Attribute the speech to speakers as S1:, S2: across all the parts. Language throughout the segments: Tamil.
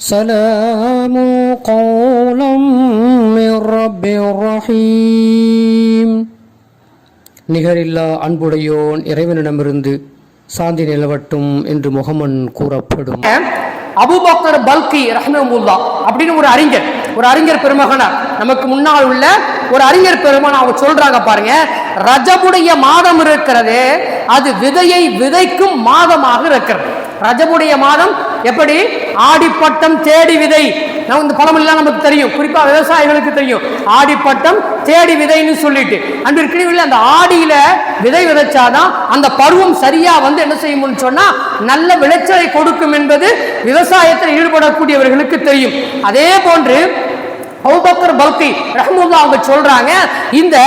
S1: سلام قولا من رب رحيم நிகரில்லா அன்புடையோன் இறைவனிடமிருந்து சாந்தி நிலவட்டும் என்று முகமன் கூறப்படும்
S2: அபுபக்கர் பல்கி ரஹ்மமுல்லா அப்படின்னு ஒரு அறிஞர் ஒரு அறிஞர் பெருமகனார் நமக்கு முன்னால் உள்ள ஒரு அறிஞர் பெருமகன் அவங்க சொல்றாங்க பாருங்க ரஜபுடைய மாதம் இருக்கிறது அது விதையை விதைக்கும் மாதமாக இருக்கிறது ரஜபுடைய மாதம் எப்படி? ஆடிப்பட்டம் தேடி விதை. நம்ம இந்த பழமெல்லாம் நமக்கு தெரியும். குறிப்பா விவசாயிகளுக்கு தெரியும். ஆடிப்பட்டம் தேடி விதைன்னு சொல்லிட்டு. அன்பிற்கிடையில் அந்த ஆடியில விதை விதைச்சாதான் அந்த பருவம் சரியா வந்து என்ன செய்யும்னு சொன்னா நல்ல விளைச்சலை கொடுக்கும் என்பது விவசாயத்தில் ஈடுபடக்கூடியவர்களுக்கு தெரியும். அதே போன்று அபூபக்கர் பல்கி ரஹ்முல்லா அவங்க சொல்றாங்க இந்த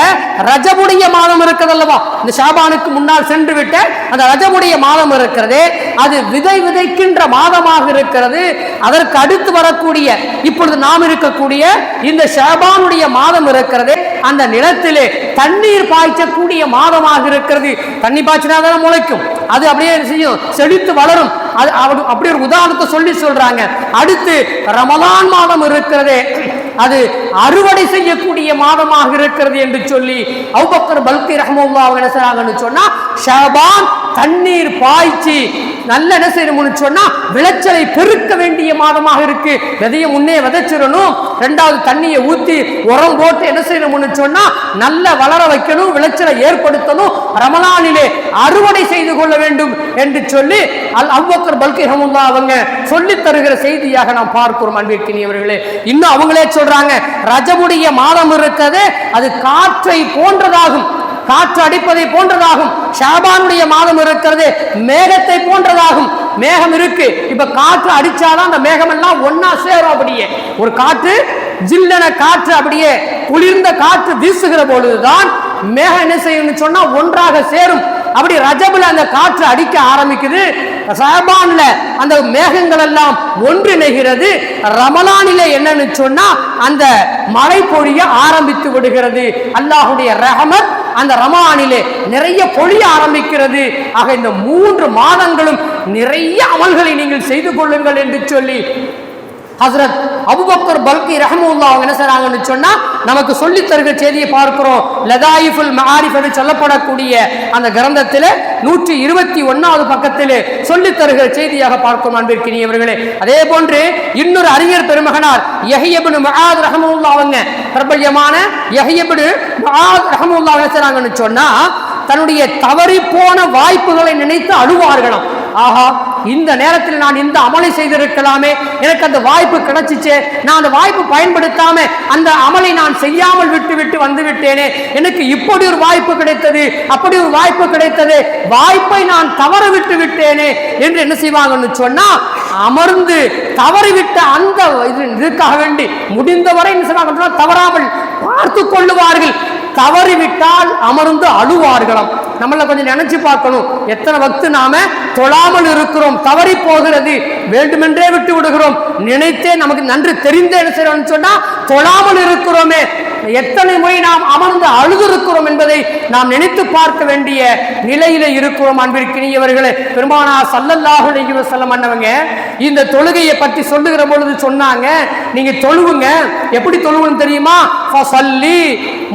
S2: ரஜபுடைய மாதம் இருக்கிறதல்லவா? இந்த ஷாபானுக்கு முன்னால் சென்று விட்ட அந்த ரஜபுடைய மாதம் இருக்கிறது அது விதை விதைக்கின்ற மாதமாக இருக்கிறது. அதற்கு அடுத்து வரக்கூடிய இப்பொழுது நாம் இருக்கக்கூடிய இந்த ஷபானுடைய மாதம் இருக்கிறது அந்த நிலத்திலே தண்ணீர் பாய்ச்சக்கூடிய மாதமாக இருக்கிறது. தண்ணி பாய்ச்சினாதான் முளைக்கும். அது அப்படியே செய்யும்? செழித்து வளரும். அது அவர் அப்படி ஒரு உதாரணத்தை சொல்லி சொல்றாங்க. அடுத்து ரமலான் மாதம் இருக்கிறதே அது அறுவடை செய்யக்கூடிய மாதமாக இருக்கிறது என்று சொல்லி அவுபக்கர் பல்கி ரஹமுல்லா என்ன செய்றாங்கன்னு சொன்னா ஷபான் தண்ணீர் பாய்ச்சி நல்ல என்ன செய்யணும்னு சொன்னா விளைச்சலை பெருக்க வேண்டிய மாதமாக இருக்கு. விதையை முன்னே விதைச்சிடணும். ரெண்டாவது தண்ணியை ஊத்தி உரம் போட்டு என்ன செய்யணும்னு சொன்னா நல்ல வளர வைக்கணும் விளைச்சலை ஏற்படுத்தணும். ரமலானிலே அறுவடை செய்து கொள்ள வேண்டும் என்று சொல்லி அல் அவ்வக்கர் பல்கி ரஹமுல்லா அவங்க சொல்லி தருகிற செய்தியாக நாம் பார்க்கிறோம் அன்பிற்கினியவர்களே. இன்னும் அவங்களே சொல்றாங்க ரஜமுடைய மாதம் இருக்கிறது அது காற்றை போன்றதாகும். காற்று அடிப்பதை போன்றதாகும். ஷாபானுடைய மாதம் இருக்கிறது. மேகத்தை போன்றதாகும். மேகம் இருக்கு. இப்ப காற்று அடிச்சாதான் அந்த மேகம் எல்லாம் ஒன்னா சேரும் அப்படியே. ஒரு காற்று ஜில்லன காற்று அப்படியே குளிர்ந்த காற்று வீசுகிற பொழுதுதான் மேகம் என்ன செய்யும் சொன்னா ஒன்றாக சேரும். அப்படி ரஜபுல அந்த காற்று அடிக்க ஆரம்பிக்குது. சஹபான்ல அந்த மேகங்கள் எல்லாம் ஒன்றிணைகிறது. ரமலானில என்னன்னு சொன்னா அந்த மழை பொழிய ஆரம்பித்து விடுகிறது. அல்லாஹுடைய ரஹமத் அந்த ரமானிலே நிறைய பொழிய ஆரம்பிக்கிறது. ஆக இந்த மூன்று மாதங்களும் நிறைய அமல்களை நீங்கள் செய்து கொள்ளுங்கள் என்று சொல்லி ஹசரத் அபுபக்கர் பல்கி ரஹமுல்லா அவங்க என்ன செய்றாங்கன்னு சொன்னா நமக்கு சொல்லி தருகிற செய்தியை பார்க்கிறோம். லதாயிஃபுல் மஆரிஃப் என்று சொல்லப்படக்கூடிய அந்த கிரந்தத்தில் நூற்றி இருபத்தி ஒன்னாவது பக்கத்தில் சொல்லி தருகிற செய்தியாக பார்க்கிறோம் அன்பிற்கினியவர்களே. அதே போன்று இன்னொரு அறிஞர் பெருமகனார் யஹியபின் மகாத் ரஹமுல்லா அவங்க பிரபல்யமான யஹியபின் மகாத் ரஹமுல்லா என்ன செய்றாங்கன்னு சொன்னா தன்னுடைய தவறி போன வாய்ப்புகளை நினைத்து அழுவார்களாம். ஆஹா இந்த நேரத்தில் நான் இந்த அமலை செய்திருக்கலாமே. எனக்கு அந்த வாய்ப்பு கிடைச்சிச்சே. நான் அந்த வாய்ப்பு பயன்படுத்தாம அந்த அமலை நான் செய்யாமல் விட்டு விட்டு வந்து விட்டேனே. எனக்கு இப்படி ஒரு வாய்ப்பு கிடைத்தது அப்படி ஒரு வாய்ப்பு கிடைத்தது. வாய்ப்பை நான் தவற விட்டு விட்டேனே என்று என்ன செய்வாங்கன்னு சொன்னா அமர்ந்து தவறிவிட்ட அந்த இது- இதுக்காக வேண்டி முடிந்தவரை என்ன செய்வாங்க தவறாமல் பார்த்து கொள்ளுவார்கள். தவறிவிட்டால் அமர்ந்து அழுவார்களாம். நம்மள கொஞ்சம் நினைச்சு பார்க்கணும். எத்தனை வக்து நாம தொழாமல் இருக்கிறோம் தவறி போகிறது வேண்டுமென்றே விட்டு விடுகிறோம். நினைத்தே நமக்கு நன்று தெரிந்தே என்ன செய்யறோம்னு சொன்னா தொழாமல் இருக்கிறோமே. எத்தனை முறை நாம் அமர்ந்து அழுதிருக்கிறோம் என்பதை நாம் நினைத்து பார்க்க வேண்டிய நிலையில இருக்கிறோம் அன்பிற்கினியவர்களே பெருமானா சல்லல்லாஹு அலைஹி வஸல்லம் அண்ணவங்க இந்த தொழுகையை பற்றி சொல்லுகிற பொழுது சொன்னாங்க நீங்க தொழுவுங்க. எப்படி தொழுவுன்னு தெரியுமா? ஃபஸல்லி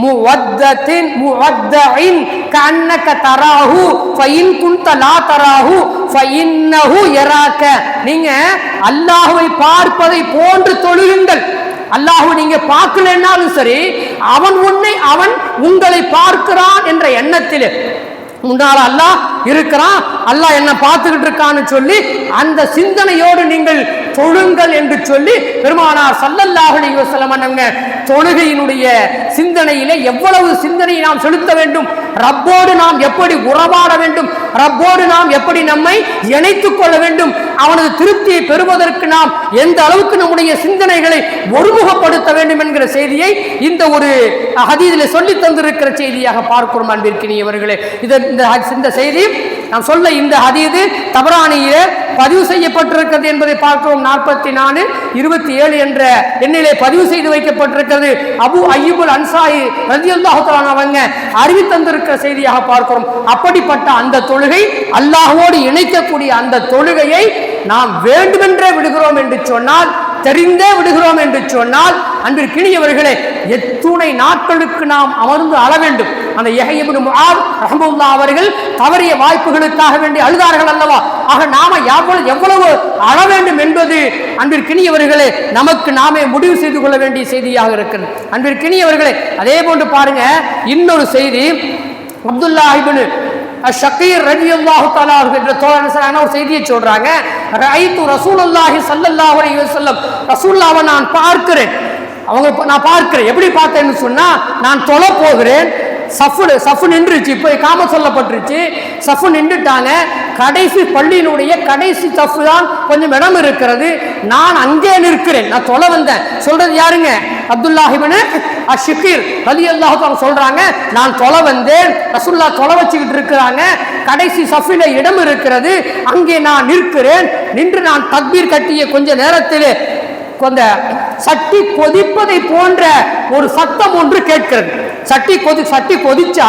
S2: முவத்தத்தின் முவத்தஇன் கண்ணக்க தராஹு ஃபைன் குன்த லா தராஹு. ஃபஇன்னஹு நீங்க அல்லாஹுவை பார்ப்பதை போன்று தொழுகுங்கள். அல்லாஹு நீங்க பார்க்கலன்னாலும் சரி அவன் உன்னை அவன் உங்களை பார்க்கிறான் என்ற எண்ணத்தில். முன்னால் அல்லாஹ் இருக்கிறான் அல்லாஹ் என்ன பார்த்துக்கிட்டு இருக்கான்னு சொல்லி அந்த சிந்தனையோடு நீங்கள் தொழுங்கள் என்று சொல்லி பெருமானார் சல்லல்லாஹு அலைஹி வஸல்லம் தொழுகையினுடைய சிந்தனையிலே எவ்வளவு சிந்தனையை நாம் செலுத்த வேண்டும்? ரப்போடு நாம் எப்படி உறவாட வேண்டும்? ரப்போடு நாம் எப்படி நம்மை இணைத்துக் கொள்ள வேண்டும்? அவனது திருப்தியை பெறுவதற்கு நாம் எந்த அளவுக்கு நம்முடைய சிந்தனைகளை ஒருமுகப்படுத்த வேண்டும் என்கிற செய்தியை இந்த ஒரு ஹதீதில் சொல்லி தந்திருக்கிற செய்தியாக பார்க்கிறோம் அன்பிற்கினியவர்களே. இது இந்த செய்தி நான் சொல்ல இந்த ஹதீது தபரானிய பதிவு செய்யப்பட்டிருக்கிறது என்பதை பார்க்கிறோம். நாற்பத்தி நாலு இருபத்தி ஏழு என்ற எண்ணிலே பதிவு செய்து வைக்கப்பட்டிருக்கிறது. அபு ஐயுபுல் அன்சாயி ரதியுல்லாஹு அவங்க அறிவித்தந்திருக்கிற செய்தியாக பார்க்கிறோம். அப்படிப்பட்ட அந்த தொழுகை அல்லாஹோடு இணைக்கக்கூடிய அந்த தொழுகையை நாம் வேண்டுமென்றே விடுகிறோம் என்று சொன்னால் தெரிந்தே விடுகிறோம் என்று சொன்னால் அன்பிற்கினியவர்களே எத்துணை நாட்களுக்கு நாம் அமர்ந்து அழ வேண்டும். அந்த எகையபின் முஆத் ரஹ்மத்துல்லா அவர்கள் தவறிய வாய்ப்புகளுக்காக வேண்டி அழுதார்கள் அல்லவா? ஆக நாம யாப்பொழுது எவ்வளவு அழ வேண்டும் என்பது அன்பிற்கினியவர்களே நமக்கு நாமே முடிவு செய்து கொள்ள வேண்டிய செய்தியாக இருக்கிறது. அன்பிற்கினியவர்களே அதே போன்று பாருங்க இன்னொரு செய்தி அப்துல்லா இப்னு ஷக்கீர் ரவி அல்லாஹு தாலா என்ற தோழர் ஒரு செய்தியை சொல்றாங்க ரைத்து ரசூலுல்லாஹி ஸல்லல்லாஹு அலைஹி வஸல்லம் ரசூல்லாவை நான் பார்க்கிறேன். அவங்க நான் பார்க்கிறேன். எப்படி பார்த்தேன்னு சொன்னா நான் தொலை போகிறேன் சஃபு சஃபு நின்றுச்சு இப்போ காம சொல்லப்பட்டுருச்சு சஃபு நின்றுட்டாங்க கடைசி பள்ளியினுடைய கடைசி தப்பு தான் கொஞ்சம் இடம் இருக்கிறது. நான் அங்கே நிற்கிறேன். நான் தொலை வந்தேன். சொல்றது யாருங்க? அப்துல்லாஹிபனு அஷிகீர் அலி அல்லாஹு சொல்றாங்க. நான் தொலை வந்தேன். ரசுல்லா தொலை வச்சுக்கிட்டு இருக்கிறாங்க. கடைசி சஃபில இடம் இருக்கிறது. அங்கே நான் நிற்கிறேன். நின்று நான் தக்பீர் கட்டிய கொஞ்ச நேரத்தில் அந்த சட்டி கொதிப்பதை போன்ற ஒரு சத்தம் ஒன்று கேட்கிறது. சட்டி கொதி சட்டி கொதிச்சா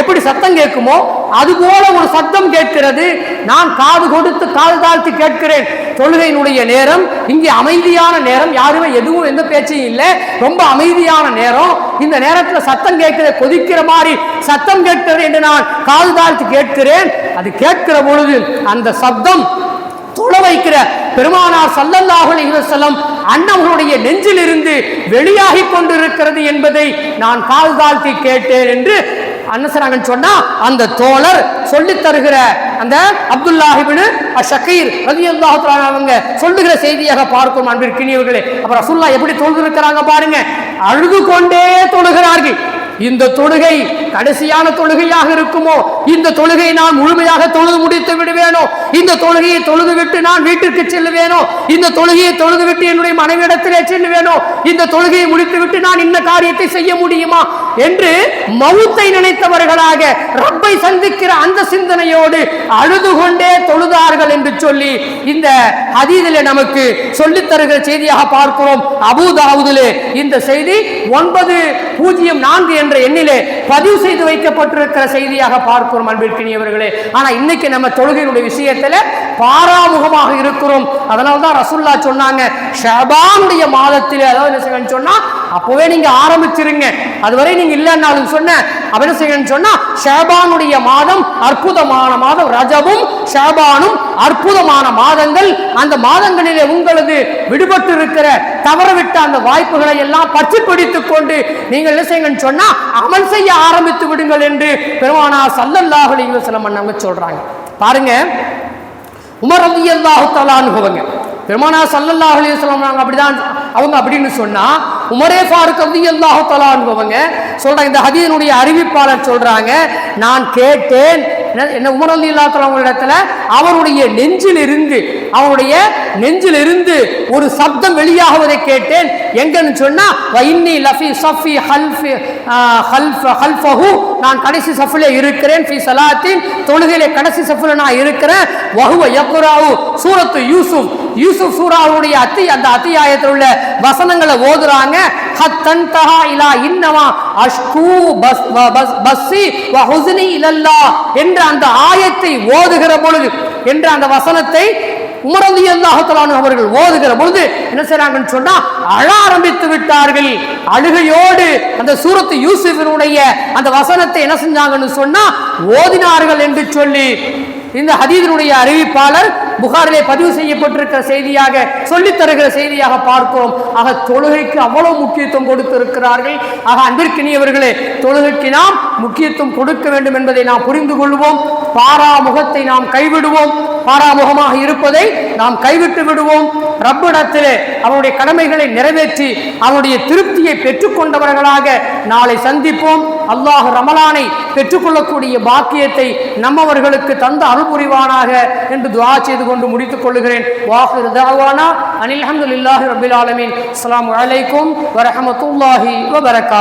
S2: எப்படி சத்தம் கேட்குமோ அது போல ஒரு சத்தம் கேட்கிறது. நான் காது கொடுத்து காது தாழ்த்தி கேட்கிறேன். தொழுகையினுடைய நேரம் இங்கே அமைதியான நேரம் யாருமே எதுவும் எந்த பேச்சையும் இல்லை. ரொம்ப அமைதியான நேரம். இந்த நேரத்தில் சத்தம் கேட்கிற கொதிக்கிற மாதிரி சத்தம் கேட்கிறது என்று நான் காது தாழ்த்தி கேட்கிறேன். அது கேட்கிற பொழுது அந்த சப்தம் தொழ வைக்கிற பெருமானார் சல்லல்லாஹுலி செல்லம் வஸல்லம் அண்ணவர்களுடைய நெஞ்சிலிருந்து வெளியாகி கொண்டிருக்கிறது என்பதை நான் கால் தாழ்த்தி கேட்டேன் என்று அன்னசராங்கன்னு சொன்னா அந்த தோழர் சொல்லி தருகிற அந்த அப்துல்லாஹிபின் ஷக்கீர் ரவி அவங்க சொல்லுகிற செய்தியாக பார்க்கும் அன்பிற்கினியவர்களே. அப்புறம் ரசூல்லா எப்படி தொழுதிருக்கிறாங்க பாருங்க. அழுது கொண்டே தொழுகிறார்கள். இந்த தொழுகை கடைசியான தொழுகையாக இருக்குமோ? இந்த தொழுகை நான் முழுமையாக தொழுது முடித்து விடுவேனோ? இந்த தொழுகையை தொழுது விட்டு நான் வீட்டிற்கு செல்லுவேனோ? இந்த தொழுகையை தொழுது விட்டு என்னுடைய மனைவியிடத்திலே செல்லுவேனோ? இந்த தொழுகையை முடித்து விட்டு நான் இந்த காரியத்தை செய்ய முடியுமா? என்று மவுத்தை நினைத்தவர்களாக ரப்பை சந்திக்கிற அந்த சிந்தனையோடு அழுது கொண்டே தொழுதார்கள் என்று சொல்லி இந்த ஹதீதிலே நமக்கு சொல்லித் தருகிற செய்தியாக பார்க்கிறோம். அபுதாவுதிலே இந்த செய்தி ஒன்பது பூஜ்ஜியம் நான்கு என்ற எண்ணிலே பதிவு செய்து வைக்கப்பட்டிருக்கிற செய்தியாக பார்க்கிறோம் அன்பிற்கினியவர்களே. ஆனா இன்னைக்கு நம்ம தொழுகையினுடைய விஷயத்துல பாராமுகமாக இருக்கிறோம். அதனால தான் ரசுல்லா சொன்னாங்க ஷபானுடைய மாதத்திலே அதாவது என்ன சொன்னா அப்பவே நீங்க ஆரம்பிச்சிருங்க. அதுவரை நீங்க இல்லைன்னாலும் சொன்ன அப்ப என்ன செய்யணும்னு சொன்னா ஷேபானுடைய மாதம் அற்புதமான மாதம். ரஜபும் ஷபானும் அற்புதமான மாதங்கள். அந்த மாதங்களிலே உங்களது விடுபட்டு இருக்கிற தவறவிட்ட அந்த வாய்ப்புகளை எல்லாம் பற்றி பிடித்துக் கொண்டு நீங்கள் என்ன செய்யுங்கன்னு சொன்னா அமல் செய்ய ஆரம்பித்து விடுங்கள் என்று பெருமானா சல்லல்லாஹு அலைஹி வஸல்லம் அண்ணாங்க சொல்றாங்க. பாருங்க. உமர் ரலி அல்லாஹு தலானுபவங்க பெருமானா சல்லல்லா அலி சொல்லுவாங்க அப்படிதான் அவங்க அப்படின்னு சொன்னா உமரே ஃபாருக் ரலி தலா தலானுபவங்க சொல்றாங்க இந்த ஹதியனுடைய அறிவிப்பாளர் சொல்றாங்க நான் கேட்டேன் என்ன- என்ன இல்லாத்தவங்களிடத்துல அவருடைய நெஞ்சில் இருந்து அவருடைய நெஞ்சில் இருந்து ஒரு சப்தம் வெளியாகுவதை கேட்டேன். எங்கன்னு சொன்னா வைன்னி லஃபி சஃபி ஹல்ஃபி ஹல்ஃப் ஹல்ஃபஹு நான் கடைசி சஃபிலே இருக்கிறேன் ஃபி சலாத்தின் தொழுகையிலே கடைசி சஃபில நான் இருக்கிறேன். வஹுவ யக்குராவு சூரத்து யூசுப் யூசுப் சூராவுடைய அத்தி அந்த அத்தியாயத்தில் உள்ள வசனங்களை ஓதுறாங்க. ஹத்தன்தஹா இலா இன்னமா அஷ்கு பஸ் பஸ்ஸி வ ஹுஸ்னி இலல்லா என்ற அந்த ஆயத்தை ஓதுகிற பொழுது என்ற அந்த வசனத்தை உமரதி அல்லாஹலானு அவர்கள் ஓதுகிற பொழுது என்ன செய்றாங்கன்னு சொன்னா அழ ஆரம்பித்து விட்டார்கள். அழுகையோடு அந்த சூரத்து யூசுஃபினுடைய அந்த வசனத்தை என்ன செஞ்சாங்கன்னு சொன்னா ஓதினார்கள் என்று சொல்லி இந்த ஹதீதனுடைய அறிவிப்பாளர் புகாரிலே பதிவு செய்யப்பட்டிருக்கிற செய்தியாக சொல்லித் தருகிற செய்தியாக பார்க்கிறோம். ஆக தொழுகைக்கு அவ்வளவு முக்கியத்துவம் கொடுத்திருக்கிறார்கள். ஆக அன்பிற்கினியவர்களே தொழுகைக்கு நாம் முக்கியத்துவம் கொடுக்க வேண்டும் என்பதை நாம் புரிந்து கொள்வோம். பாராமுகத்தை நாம் கைவிடுவோம். பாராமுகமாக இருப்பதை நாம் கைவிட்டு விடுவோம். ரப்பிடத்திலே அவருடைய கடமைகளை நிறைவேற்றி அவருடைய திருப்தியை பெற்றுக்கொண்டவர்களாக நாளை சந்திப்போம். அல்லாஹ் ரமலானை பெற்றுக்கொள்ளக்கூடிய பாக்கியத்தை நம்மவர்களுக்கு தந்த அருள்புரிவானாக என்று துவா செய்து கொண்டு முடித்துக் கொள்கிறேன் வாஹிர் தாவானா. அனில் அஹமதுல்லாஹி ரபில் ஆலமீன். அஸ்ஸலாமு அலைக்கும் வரஹமத்துல்லாஹி வபரகா